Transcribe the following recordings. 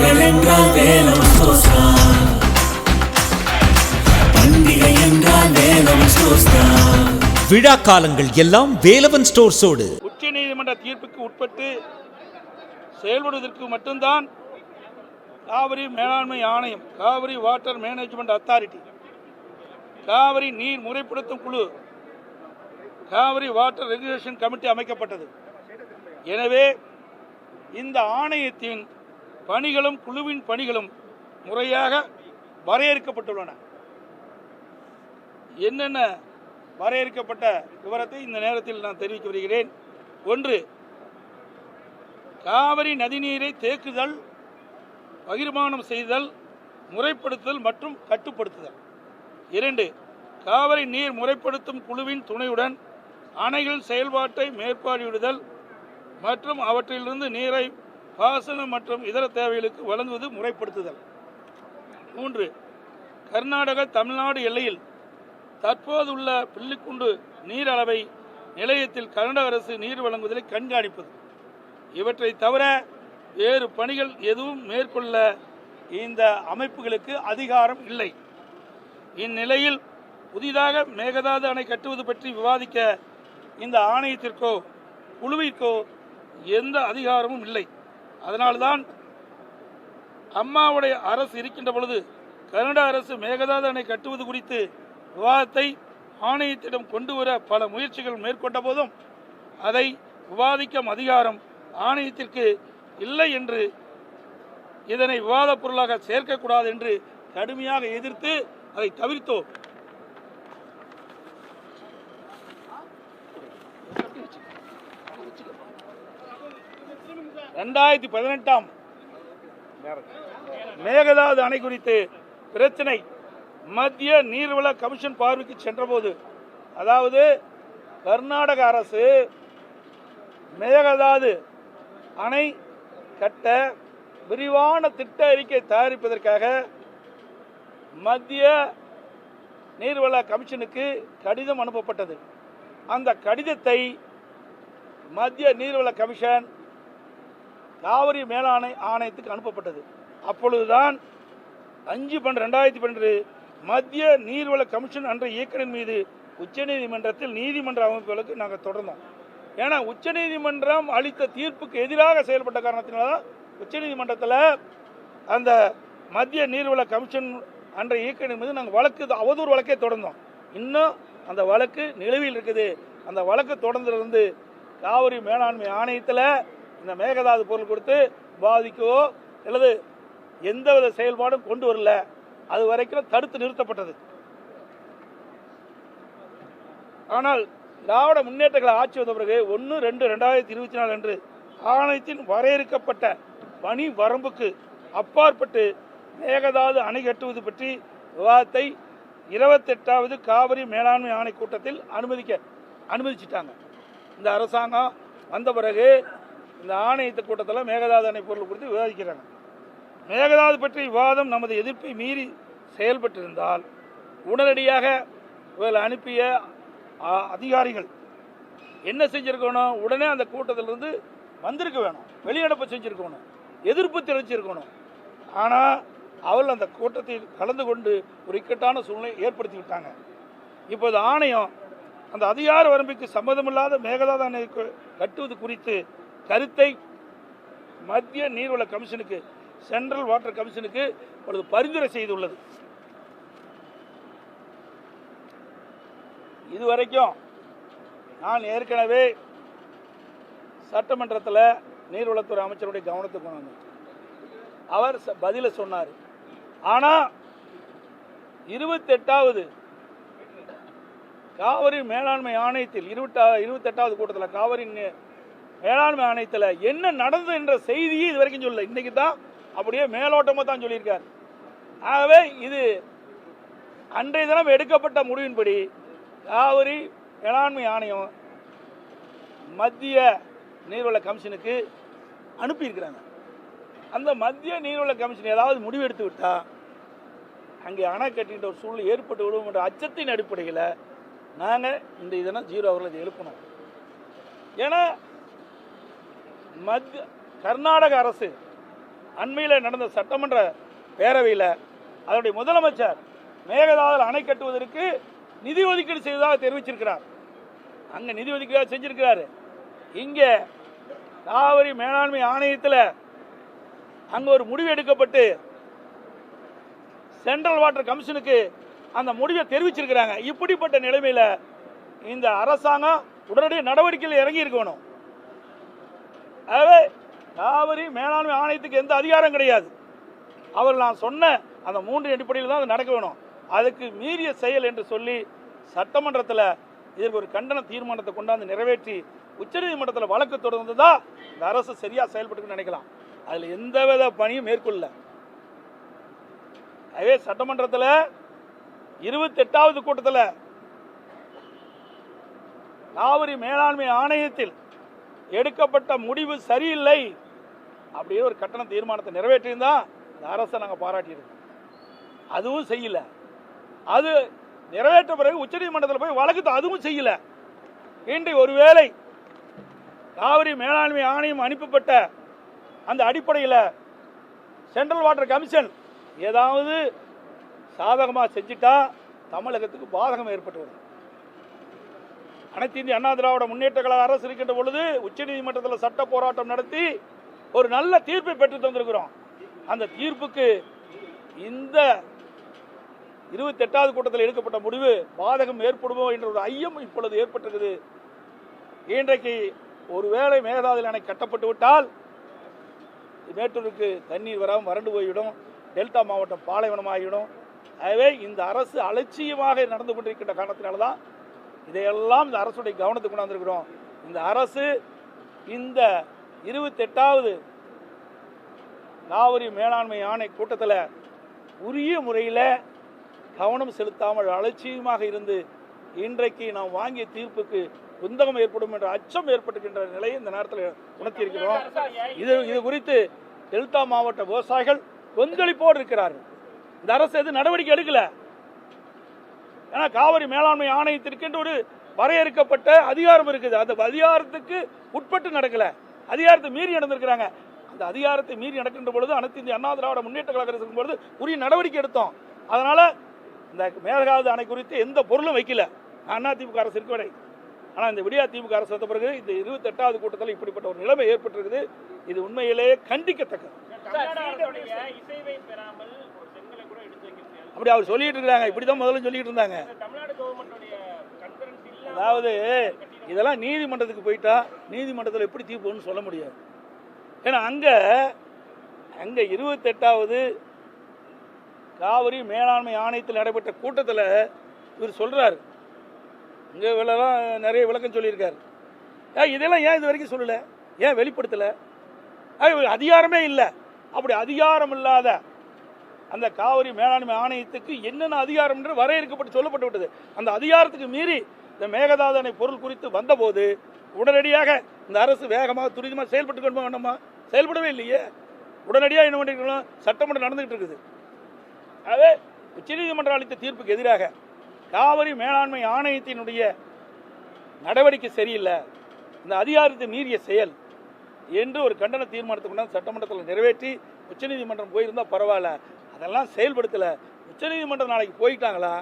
பண்டிகைகள் என்றால் தான் பண்டிகை என்றால் வேலவன் ஸ்டோர்ஸ் தான். விழா காலங்கள் எல்லாம் வேலவன் ஸ்டோர்ஸோடு. உச்ச நீதிமன்ற தீர்ப்புக்கு உட்பட்டு செயல்படுவதற்கு மட்டும்தான் காவிரி மேலாண்மை ஆணையம் Kaveri water management authority Kaveri நீர் முறைப்படுத்தும் குழு காவிரி வாட்டர் ரெகுலேஷன் கமிட்டி அமைக்கப்பட்டது. எனவே இந்த ஆணையத்தின் பணிகளும் குழுவின் பணிகளும் முறையாக வரையறுக்கப்பட்டுள்ளன. என்னென்ன வரையறுக்கப்பட்ட விவரத்தை இந்த நேரத்தில் நான் தெரிவிக்க வருகிறேன் ஒன்று காவிரி நதிநீரை தேக்குதல் பகிர்மானம் செய்தல் முறைப்படுத்துதல் மற்றும் கட்டுப்படுத்துதல். இரண்டு காவிரி நீர் முறைப்படுத்தும் குழுவின் துணையுடன் அணைகள் செயல்பாட்டை மேற்பார்வையிடுதல் மற்றும் அவற்றிலிருந்து நீரை பாசனம் மற்றும் இதர தேவைகளுக்கு வழங்குவது முறைப்படுத்துதல். மூன்று கர்நாடக தமிழ்நாடு எல்லையில் தற்போதுள்ள பில்லிக்குண்டு நீர் அளவை நிலையத்தில் கர்நாடக அரசு நீர் வழங்குவதை கண்காணிப்பது. இவற்றை தவிர வேறு பணிகள் எதுவும் மேற்கொள்ள இந்த அமைப்புகளுக்கு அதிகாரம் இல்லை. இந்நிலையில் புதிதாக மேகதாது அணை கட்டுவது பற்றி விவாதிக்க இந்த ஆணையத்திற்கோ குழுவிற்கோ எந்த அதிகாரமும் இல்லை. அதனால்தான் அம்மாவுடைய அரசு இருக்கின்ற பொழுது கனடா அரசு மேகதாது அணை கட்டுவது குறித்து விவாதத்தை ஆணையத்திடம் கொண்டு வர பல முயற்சிகள் மேற்கொண்ட போதும் அதை விவாதிக்கும் அதிகாரம் ஆணையத்திற்கு இல்லை என்று இதனை விவாதப் பொருளாக சேர்க்கக்கூடாது என்று கடுமையாக எதிர்த்து அதை தவிர்த்தோம். ரெண்டாயிரத்தி பதினெட்டாம் மேகதாது அணை குறித்து பிரச்சனை. மத்திய நீர்வள கமிஷன் பார்வைக்கு சென்றபோது அதாவது கர்நாடக அரசு மேகதாது அணை கட்ட விரிவான திட்ட அறிக்கை தயாரிப்பதற்காக மத்திய நீர்வள கமிஷனுக்கு கடிதம் அனுப்பப்பட்டது. அந்த கடிதத்தை மத்திய நீர்வள கமிஷன் காவிரி மேலாணை ஆணையத்துக்கு அனுப்பப்பட்டது. அப்பொழுதுதான் அஞ்சு பன்னெண்டு ரெண்டாயிரத்தி பன்னெண்டு மத்திய நீர்வள கமிஷன் அன்ற இயக்குனர் மீது உச்சநீதிமன்றத்தில் நீதிமன்ற அமைப்புகளுக்கு நாங்கள் தொடர்ந்தோம். ஏன்னா உச்சநீதிமன்றம் அளித்த தீர்ப்புக்கு எதிராக செயல்பட்ட காரணத்தினால உச்சநீதிமன்றத்தில் அந்த மத்திய நீர்வள கமிஷன் அன்ற இயக்குனர் மீது நாங்கள் வழக்கு அவதூறு வழக்கே தொடர்ந்தோம். இன்னும் அந்த வழக்கு நிலுவையில் இருக்குது. அந்த வழக்கு தொடர்ந்திருந்து காவிரி மேலாண்மை ஆணையத்தில் இந்த மேகதாது பொருள் கொடுத்து பாதிக்கவோ அல்லது எந்தவித செயல்பாடும் கொண்டு வரல. அது வரைக்கும் தடுத்து நிறுத்தப்பட்டது. ஆனால் திராவிட முன்னேற்றங்களை ஆட்சி வந்த பிறகு ஒன்று ரெண்டு ரெண்டாயிரத்தி இருபத்தி நாலு அன்று ஆணையத்தின் வரையறுக்கப்பட்ட பணி வரம்புக்கு அப்பாற்பட்டு மேகதாது அணை கட்டுவது பற்றி விவாதத்தை இருபத்தெட்டாவது காவிரி மேலாண்மை ஆணை கூட்டத்தில் அனுமதிக்க அனுமதிச்சிட்டாங்க. இந்த அரசாங்கம் வந்த பிறகு இந்த ஆணையத்து கூட்டத்தில் மேகதாது அணை பொருள் குறித்து விவாதிக்கிறாங்க. மேகதாது பற்றிய விவாதம் நமது எதிர்ப்பை மீறி செயல்பட்டிருந்தால் உடனடியாக இவர்கள் அனுப்பிய அதிகாரிகள் என்ன செஞ்சுருக்கணும்? உடனே அந்த கூட்டத்திலிருந்து வந்திருக்க வேணும். வெளியடப்பு செஞ்சுருக்கணும். எதிர்ப்பு தெரிவிச்சிருக்கணும். ஆனால் அவள் அந்த கூட்டத்தில் கலந்து கொண்டு ஒரு இக்கட்டான சூழ்நிலை ஏற்படுத்தி விட்டாங்க. இப்போது ஆணையம் அந்த அதிகார வரம்புக்கு சம்மதமில்லாத மேகதாது அணை கட்டுவது குறித்து கருத்தை மத்திய நீர்வள கமிஷனுக்கு சென்ட்ரல் வாட்டர் கமிஷனுக்கு இப்பொழுது பரிந்துரை செய்துள்ளது. இதுவரைக்கும் நான் ஏற்கனவே சட்டமன்றத்தில் நீர்வளத்துறை அமைச்சருடைய கவனத்துக்கு கொண்டு வந்தேன். அவர் ச- பதில சொன்னார். ஆனால் இருபத்தெட்டாவது காவிரி மேலாண்மை ஆணையத்தில் இருபத்தா இருபத்தெட்டாவது கூட்டத்தில் காவிரி வேளாண்மை ஆணையத்தில் என்ன நடந்தது என்ற செய்தியை இது வரைக்கும் சொல்லல. இன்னைக்கு தான் அப்படியே மேலோட்டமாக தான் சொல்லியிருக்கார். ஆகவே இது அன்றைய தினம் எடுக்கப்பட்ட முடிவின்படி காவிரி வேளாண்மை ஆணையம் மத்திய நீர்வள கமிஷனுக்கு அனுப்பியிருக்கிறாங்க. அந்த மத்திய நீர்வள கமிஷன் ஏதாவது முடிவு எடுத்து அங்கே அணை கட்டின்ற ஒரு சூழ்நிலை ஏற்பட்டு விடும் என்ற அச்சத்தின் அடிப்படையில் நாங்கள் இந்த இதெல்லாம் ஜீரோ அவர்களை எழுப்பணும். ஏன்னா மத்திய கர்நாடக அரசு அண்மையில் நடந்த சட்டமன்ற பேரவையில் அதனுடைய முதலமைச்சர் மேகதாதுல அணை கட்டுவதற்கு நிதி ஒதுக்கீடு செய்ததாக தெரிவிச்சிருக்கிறார். அங்கே நிதி ஒதுக்கீடாக செஞ்சிருக்கிறாரு? இங்கே காவிரி மேலாண்மை ஆணையத்தில் அங்கே ஒரு முடிவு எடுக்கப்பட்டு சென்ட்ரல் வாட்டர் கமிஷனுக்கு அந்த முடிவை தெரிவிச்சிருக்கிறாங்க. இப்படிப்பட்ட நிலைமையில் இந்த அரசாங்கம் உடனடி நடவடிக்கையில் இறங்கி இருக்கணும் ஆகவே காவிரி மேலாண்மை ஆணையத்துக்கு எந்த அதிகாரம் கிடையாது. அவர் நான் சொன்ன அந்த மூன்று அடிப்படையில் தான் அது நடக்க வேணும். அதுக்கு மீறிய செயல் என்று சொல்லி சட்டமன்றத்தில் இதற்கு ஒரு கண்டன தீர்மானத்தை கொண்டாந்து நிறைவேற்றி உச்சநீதிமன்றத்தில் வழக்கு தொடர்ந்ததா இந்த அரசு சரியாக செயல்பட்டுன்னு நினைக்கலாம். அதில் எந்தவித பணியும் மேற்கொள்ள அதே சட்டமன்றத்தில் இருபத்தெட்டாவது கூட்டத்தில் காவிரி மேலாண்மை ஆணையத்தில் எடுக்கப்பட்ட முடிவு சரியில்லை அப்படின்னு ஒரு கட்டண தீர்மானத்தை நிறைவேற்றியிருந்தா இந்த அரசை நாங்கள் பாராட்டியிருக்கோம். அதுவும் செய்யல. அது நிறைவேற்ற பிறகு உச்சநீதிமன்றத்தில் போய் வழக்கு அதுவும் செய்யல. இன்று ஒருவேளை காவிரி மேலாண்மை ஆணையம் அனுப்பப்பட்ட அந்த அடிப்படையில் சென்ட்ரல் வாட்டர் கமிஷன் ஏதாவது சாதகமாக செஞ்சிட்டா தமிழகத்துக்கு பாதகம் ஏற்பட்டு வரும் அனைத்து இந்திய அண்ணா திராவிட முன்னேற்ற கழக அரசு இருக்கின்ற பொழுது உச்சநீதிமன்றத்தில் சட்ட போராட்டம் நடத்தி ஒரு நல்ல தீர்ப்பை பெற்று தந்திருக்கிறோம். அந்த தீர்ப்புக்கு இந்த இருபத்தெட்டாவது கூட்டத்தில் எடுக்கப்பட்ட முடிவு பாதகம் ஏற்படுமோ என்ற ஒரு ஐயம் இப்பொழுது ஏற்பட்டிருக்குது. இன்றைக்கு ஒருவேளை மேகதாது அணை கட்டப்பட்டு விட்டால் மேட்டூருக்கு தண்ணீர் வராமல் வறண்டு போய்விடும். டெல்டா மாவட்டம் பாலைவனமாகிவிடும். ஆகவே இந்த அரசு அலட்சியமாக நடந்து கொண்டிருக்கின்ற காரணத்தினால தான் இதையெல்லாம் இந்த அரசுடைய கவனத்துக்கு கொண்டாந்துருக்கிறோம். இந்த அரசு இந்த இருபத்தெட்டாவது காவிரி மேலாண்மை ஆணை கூட்டத்தில் உரிய முறையில் கவனம் செலுத்தாமல் அலட்சியமாக இருந்து இன்றைக்கு நாம் வாங்கிய தீர்ப்புக்கு குந்தகம் ஏற்படும் என்ற அச்சம் ஏற்பட்டுகின்ற நிலையை இந்த நேரத்தில் உணர்த்தியிருக்கிறோம். இது இது குறித்து டெல்டா மாவட்ட விவசாயிகள் கொந்தளிப்போடு இருக்கிறார்கள். இந்த அரசு எது நடவடிக்கை எடுக்கல. ஏன்னா காவிரி மேலாண்மை ஆணையத்திற்கென்று ஒரு வரையறுக்கப்பட்ட அதிகாரம் இருக்குது. அந்த அதிகாரத்துக்கு உட்பட்டு நடக்கல. அதிகாரத்தை மீறி நடந்திருக்கிறாங்க. அந்த அதிகாரத்தை மீறி நடக்கின்ற பொழுது அனைத்து இந்திய அண்ணா திராவிட முன்னேற்ற கழக அரசு பொழுது உரிய நடவடிக்கை எடுத்தோம். அதனால இந்த மேலகாவது அணை குறித்து எந்த பொருளும் வைக்கல. அண்ணா திமுக அரசு இருக்க வரை. ஆனால் இந்த விடியா திமுக அரசு வந்த பிறகு இந்த இருபத்தெட்டாவது கூட்டத்தில் இப்படிப்பட்ட ஒரு நிலைமை ஏற்பட்டிருக்குது. இது உண்மையிலேயே கண்டிக்கத்தக்கது தமிழ்நாடு அரசுடைய இசைவை பெறாமல் ஒரு செங்கலை கூட எடுத்து வைக்க முடியாது அப்படி அவர் சொல்லிட்டு இருக்காங்க இப்படி தான் முதல்ல சொல்லிட்டு இருந்தாங்க. அதாவது இதெல்லாம் நீதிமன்றத்துக்கு போயிட்டா நீதிமன்றத்தில் எப்படி தீர்ப்புன்னு சொல்ல முடியாது. ஏன்னா அங்கே அங்கே இருபத்தெட்டாவது காவிரி மேலாண்மை ஆணையத்தில் நடைபெற்ற கூட்டத்தில் இவர் சொல்கிறார் இங்கே இவ்வளோலாம் நிறைய விளக்கம் சொல்லியிருக்கார். ஏன் இதெல்லாம் ஏன் இது வரைக்கும் சொல்லலை? ஏன் வெளிப்படுத்தலை? அது அதிகாரமே இல்லை. அப்படி அதிகாரம் இல்லாத அந்த காவிரி மேலாண்மை ஆணையத்துக்கு என்னென்ன அதிகாரம் என்று வரையறுக்கப்பட்டு சொல்லப்பட்டு விட்டது அந்த அதிகாரத்துக்கு மீறி இந்த மேகதாதனை பொருள் குறித்து வந்தபோது உடனடியாக இந்த அரசு வேகமாக துரிதமாக செயல்பட்டு கொண்டு வேண்டாமா? செயல்படவே இல்லையே. உடனடியாக என்ன பண்ணிருக்கணும் சட்டமன்றம் நடந்துகிட்டு இருக்குது. அதே உச்சநீதிமன்றம் அளித்த தீர்ப்புக்கு எதிராக காவிரி மேலாண்மை ஆணையத்தினுடைய நடவடிக்கை சரியில்லை. இந்த அதிகாரத்தை மீறிய செயல் என்று ஒரு கண்டன தீர்மானத்தை கொண்டாந்து சட்டமன்றத்தில் நிறைவேற்றி உச்சநீதிமன்றம் போயிருந்தால் பரவாயில்ல. அதெல்லாம் செயல்படுத்தலை. உச்சநீதிமன்றம் நாளைக்கு போயிட்டாங்களா?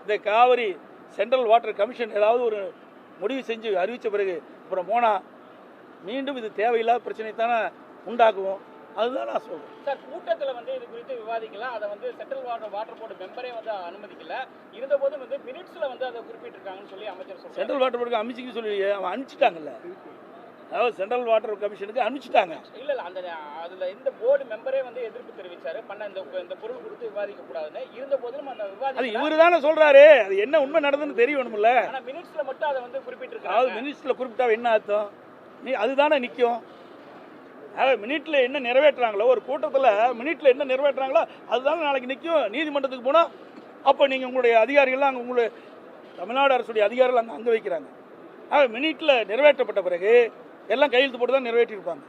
இந்த காவிரி சென்ட்ரல் வாட்டர் கமிஷன் ஏதாவது ஒரு முடிவு செஞ்சு அறிவித்த பிறகு அப்புறம் போனா மீண்டும் இது தேவையில்லாத பிரச்சனை தானே உண்டாக்குவோம். அதுதான் நான் சொல்றேன். சார் கூட்டத்துல வந்து இது குறித்து விவாதிக்கல. அதை வந்து சென்ட்ரல் வாட்டர் வாட்டர் போர்டு மெம்பரே வந்து அனுமதிக்கல. இருந்த போதும் வந்து மினிட்ஸ்ல வந்து அதை குறிப்பிட்டிருக்காங்கன்னு சொல்லி அமைச்சர் சொல்றாரு. சென்ட்ரல் வாட்டர் போர்டுக்கு அமைச்சிக்க சொல்லி அவன் அனுப்பிச்சிட்டாங்கல்ல. அதாவது சென்ட்ரல் வாட்டர் கமிஷனுக்கு அனுப்பிச்சிட்டாங்க. இல்ல இல்ல அந்த அதுல இந்த போர்டு மெம்பரே வந்து எதிர்ப்பு தெரிவிச்சாரு. பண்ண இந்த இந்த பொருள் குறித்து விவாதிக்க கூடாதுன்னு இருந்த போதிலும் அந்த அது விவாதிக்கல இவரு தானே சொல்றாரு. அது என்ன உண்மை நடந்ததுன்னு தெரியணும்ல. ஆனா மினிட்ஸ்ல மட்டும் அதை வந்து அதாவது குறிப்பிட்டிருக்காங்க மினிட்ஸ்ல குறிப்பிட்டா என்ன அர்த்தம்? நீ அதுதானே நிற்கும் அதாவது மினிட்ல என்ன நிறைவேற்றுறாங்களோ ஒரு கூட்டத்தில் மினிட்ல என்ன நிறைவேற்றுறாங்களோ அதுதானே நாளைக்கு நிற்கும் நீதிமன்றத்துக்கு போனால் அப்போ நீங்கள் உங்களுடைய அதிகாரிகள்லாம் அங்கே உங்களுடைய தமிழ்நாடு அரசுடைய அதிகாரிகள் அங்கே அங்கே வைக்கிறாங்க. ஆக மினிட்ல நிறைவேற்றப்பட்ட பிறகு எல்லாம் கையெழுத்து போட்டு தான் நிறைவேற்றியிருப்பாங்க.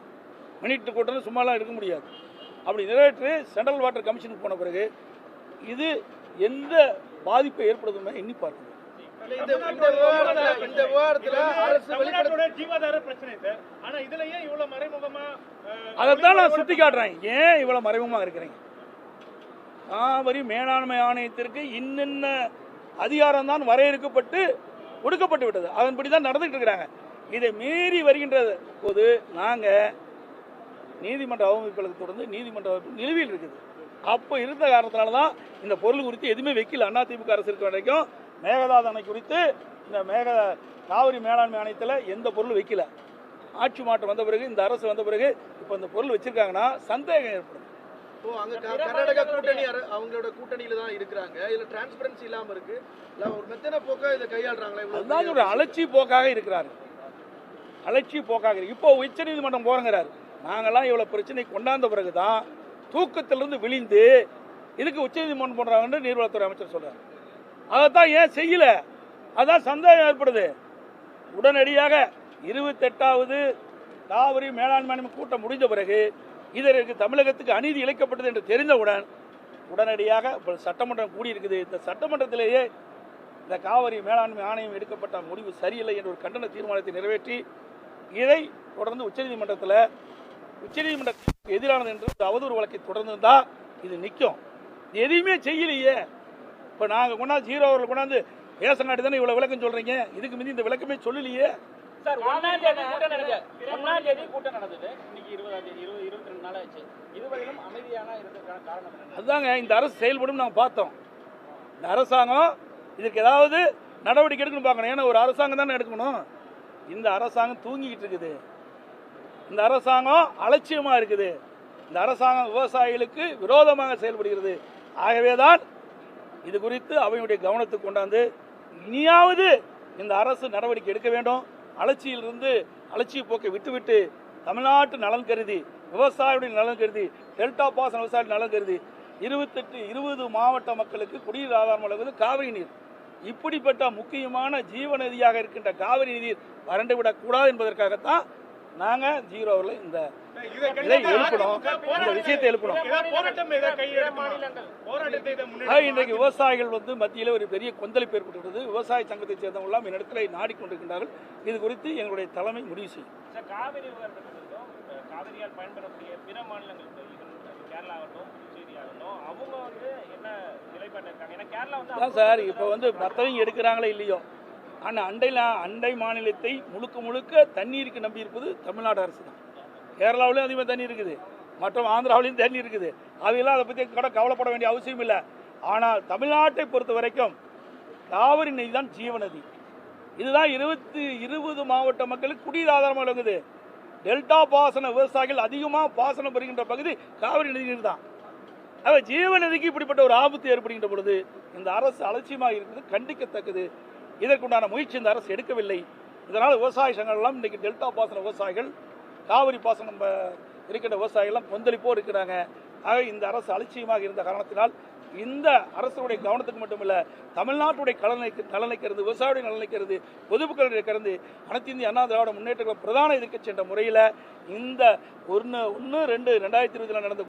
மினிட் கூட்டம் சும்மாலாம் இருக்க முடியாது. அப்படி நிறைவேற்றி சென்ட்ரல் வாட்டர் கமிஷனுக்கு போன பிறகு இது எந்த பாதிப்பை ஏற்படுத்துமே எண்ணி பார்க்கணும். இந்த இந்த விவகாரத்துல அதைத்தான் நான் சுட்டி காட்டுறேன் ஏன் இவ்வளவு மறைமுகமா இருக்கிறீங்க? காவிரி மேலாண்மை ஆணையத்திற்கு இன்னென்ன அதிகாரம் தான் வரையறுக்கப்பட்டு கொடுக்கப்பட்டு விட்டது. அதன்படி தான் நடந்துட்டு இருக்கிறாங்க. இதை மீறி வருகின்ற போது நாங்க நீதிமன்ற அவமதிப்புகளுக்கு தொடர்ந்து நீதிமன்ற நிலுவையில் இருக்குது. அப்போ இருந்த காரணத்தினால தான் இந்த பொருள் குறித்து எதுவுமே வைக்கல அண்ணா திமுக அரசு இருக்க வரைக்கும் மேகதாது அணை குறித்து இந்த மேக காவிரி மேலாண்மை ஆணையத்தில் எந்த பொருளும் வைக்கல. ஆட்சி மாற்றம் வந்த பிறகு இந்த அரசு வந்த பிறகு இப்போ இந்த பொருள் வச்சிருக்காங்கன்னா சந்தேகம் ஏற்படும். கர்நாடகா கூட்டணி அவங்களோட கூட்டணியில தான் இருக்கிறாங்க. இதுல டிரான்ஸ்பரன்சி இல்லாம இருக்கு. ஒரு மெத்தன போக்கா இதை கையாளுறாங்களே? அலட்சி போக்காக இருக்கிறார் அலட்சிய போக்காக இப்போ உச்ச நீதிமன்றம் போறங்கிறாரு. நாங்கெல்லாம் இவ்வளவு பிரச்சனை கொண்டாந்த பிறகு தான் தூக்கத்திலிருந்து விழிந்து இதுக்கு உச்ச நீதிமன்றம் போடுறாங்கன்னு நீர்வளத்துறை அமைச்சர் சொல்றாரு. அதைத்தான் ஏன் செய்யல? அதான் சந்தேகம் ஏற்படுது. உடனடியாக இருபத்தெட்டாவது காவிரி மேலாண்மை கூட்டம் முடிந்த பிறகு இதற்கு தமிழகத்துக்கு அநீதி இழைக்கப்பட்டது என்று தெரிந்தவுடன் உடனடியாக இப்போ சட்டமன்றம் கூடியிருக்குது. இந்த சட்டமன்றத்திலேயே இந்த காவிரி மேலாண்மை ஆணையம் எடுக்கப்பட்ட முடிவு சரியில்லை என்ற ஒரு கண்டன தீர்மானத்தை நிறைவேற்றி இதை தொடர்ந்து உச்சநீதிமன்றத்தில் உச்சநீதிமன்றத்துக்கு எதிரானது என்று ஒரு அவதூறு வழக்கை தொடர்ந்து இருந்தா இது நிற்கும் இது எதையுமே செய்யலையே. இப்போ நாங்கள் கொண்டாந்து ஜீரோ அவர்கள் கொண்டாந்து பேசங்காட்டி தானே இவ்வளோ விளக்கம் சொல்றீங்க? இதுக்கு மீதி இந்த விளக்கமே சொல்லலையே. சார் ஒன்னாம் தேதி கூட்டம் நடந்தது ஒன்னாம் தேதி கூட்டம் நடந்தது. இன்னைக்கு இருபதாம் தேதி இருபது இருபத்தி ரெண்டு நாள் ஆச்சு. இதுவரையிலும் அமைதியான இருந்ததுக்கான காரணம் என்ன அதுதாங்க இந்த அரசு செயல்படும் நாங்கள் பார்த்தோம். இந்த அரசாங்கம் இதுக்கு ஏதாவது நடவடிக்கை எடுக்கணும் பார்க்கணும். ஏன்னா ஒரு அரசாங்கம் தானே எடுக்கணும். இந்த அரசாங்கம் தூங்கிக்கிட்டு இருக்குது. இந்த அரசாங்கம் அலட்சியமாக இருக்குது. இந்த அரசாங்கம் விவசாயிகளுக்கு விரோதமாக செயல்படுகிறது. ஆகவே தான் இது குறித்து அவையுடைய கவனத்துக்கு கொண்டாந்து இனியாவது இந்த அரசு நடவடிக்கை எடுக்க வேண்டும். அலட்சியிலிருந்து அலட்சிய போக்கை விட்டுவிட்டு தமிழ்நாட்டு நலன் கருதி விவசாயியுடைய நலன் கருதி டெல்டா பாசன விவசாய நலன் கருதி இருபத்தெட்டு இருபது மாவட்ட மக்களுக்கு குடிநீர் ஆதாரம் வழங்குவது காவிரி நீர். இப்படிப்பட்ட முக்கியமான ஜீவ நதியாக இருக்கின்ற காவிரி நீர் வறண்டு விடக்கூடாது என்பதற்காகத்தான் நாங்க ஜீரோவில் இந்த இதை எழுப்பணும். இந்த விஷயத்தை எழுப்பணும். இன்றைக்கு விவசாயிகள் வந்து மத்தியில் ஒரு பெரிய கொந்தளிப்பு ஏற்பட்டுள்ளது விவசாய சங்கத்தைச் சேர்ந்தவங்க எல்லாம் என்னிடத்தில் நாடிக்கொண்டிருக்கின்றார்கள். இது குறித்து எங்களுடைய தலைமை முடிவு செய்யும். காவிரியால் பயன்பெறக்கூடிய பிற மாநிலங்கள் இப்ப இது, என்ன சார் இப்போ வந்து மற்றவங்க எடுக்கிறாங்களே இல்லையோ? ஆனால் அண்டையில் அண்டை மாநிலத்தை முழுக்க முழுக்க தண்ணீருக்கு நம்பி இருப்பது தமிழ்நாடு அரசு தான். கேரளாவிலையும் அதிகமாக தண்ணி இருக்குது. மற்றும் ஆந்திராவிலையும் தண்ணி இருக்குது. அவையெல்லாம் அதை பற்றி கூட கவலைப்பட வேண்டிய அவசியம் இல்லை. ஆனால் தமிழ்நாட்டை பொறுத்த வரைக்கும் காவிரி நதி தான் ஜீவநதி இதுதான் இருபத்தி இருபது மாவட்ட மக்களுக்கு குடிநீர் ஆதாரமாக விளங்குது. டெல்டா பாசன விவசாயிகள் அதிகமாக பாசனம் பெறுகின்ற பகுதி காவிரி நதி நீர் தான். அவ ஜீவநதிக்கு இப்படிப்பட்ட ஒரு ஆபத்து ஏற்படுகின்ற பொழுது இந்த அரசு அலட்சியமாக இருக்கிறது கண்டிக்கத்தக்கது. இதற்குண்டான முயற்சி இந்த அரசு எடுக்கவில்லை. இதனால் விவசாய சங்கங்கள்லாம் இன்றைக்கி டெல்டா பாசன விவசாயிகள் காவிரி பாசனம் இருக்கின்ற விவசாயிகள்லாம் கொந்தளிப்போடு இருக்கிறாங்க. ஆக இந்த அரசு அலட்சியமாக இருந்த காரணத்தினால் இந்த அரசுடைய கவனத்துக்கு மட்டுமல்ல தமிழ்நாட்டுடைய கலனை நலனை கருது விவசாயியுடைய நலனை கருது பொதுமக்களுடைய கருது அனைத்து இந்திய அண்ணா திராவிட முன்னேற்ற பிரதான எதிர்க்கட்சி என்ற முறையில் இந்த ஒன்று ஒன்று ரெண்டு ரெண்டாயிரத்தி இருபதில் நடந்த